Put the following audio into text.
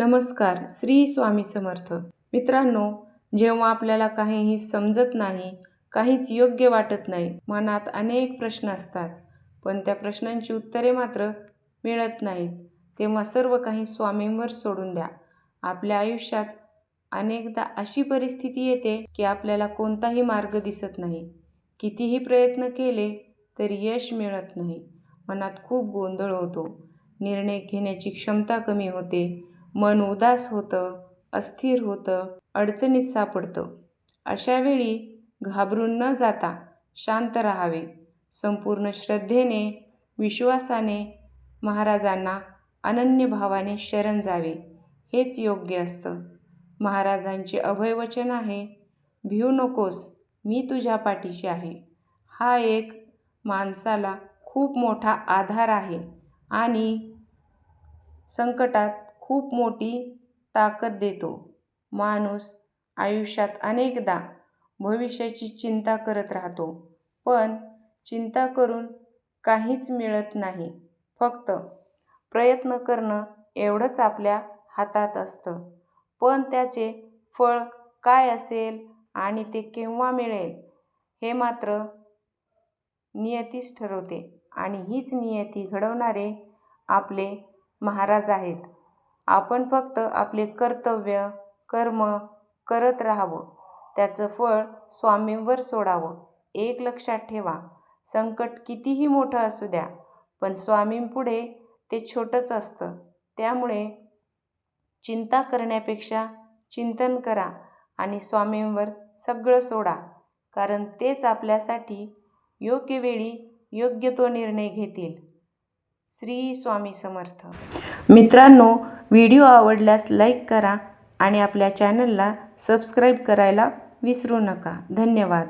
नमस्कार श्री स्वामी समर्थ. मित्रांनो जेव्हा आपल्याला काहीही समजत नाही काहीच योग्य वाटत नाही मनात अनेक प्रश्न असतात. पण त्या प्रश्नांची उत्तरे मात्र मिळत नाहीत. तेव्हा सर्व काही स्वामींवर सोडून द्या. आपल्या आयुष्यात अनेकदा अशी परिस्थिती येते की आपल्याला कोणताही मार्ग दिसत नाही. कितीही प्रयत्न केले तरी यश मिळत नाही. मनात खूप गोंधळ होतो. निर्णय घेण्याची क्षमता कमी होते. मन उदास होतं अस्थिर होतं अडचणीत सापडतं. अशावेळी घाबरून न जाता शांत राहावे. संपूर्ण श्रद्धेने विश्वासाने महाराजांना अनन्य भावाने शरण जावे. हेच योग्य असतं. महाराजांचे अभयवचन आहे भिऊ नकोस मी तुझ्या पाठीशी आहे. हा एक माणसाला खूप मोठा आधार आहे आणि संकटात खूप मोठी ताकद देतो. माणूस आयुष्यात अनेकदा भविष्याची चिंता करत राहतो. पण चिंता करून काहीच मिळत नाही. फक्त प्रयत्न करणं एवढंच आपल्या हातात असतं. पण त्याचे फळ काय असेल आणि ते केव्हा मिळेल हे मात्र नियतीच ठरवते. आणि हीच नियती घडवणारे आपले महाराज आहेत. आपण फक्त आपले कर्तव्य कर्म करत राहावं. त्याचं फळ स्वामींवर सोडावं. एक लक्षात ठेवा संकट कितीही मोठं असू द्या पण स्वामींपुढे ते छोटंच असतं. त्यामुळे चिंता करण्यापेक्षा चिंतन करा आणि स्वामींवर सगळं सोडा कारण तेच आपल्यासाठी योग्य वेळी योग्य तो निर्णय घेतील. श्री स्वामी समर्थ. मित्रांनो व्हिडिओ आवडल्यास लाईक करा आणि आपल्या चॅनलला सबस्क्राईब करायला विसरू नका. धन्यवाद.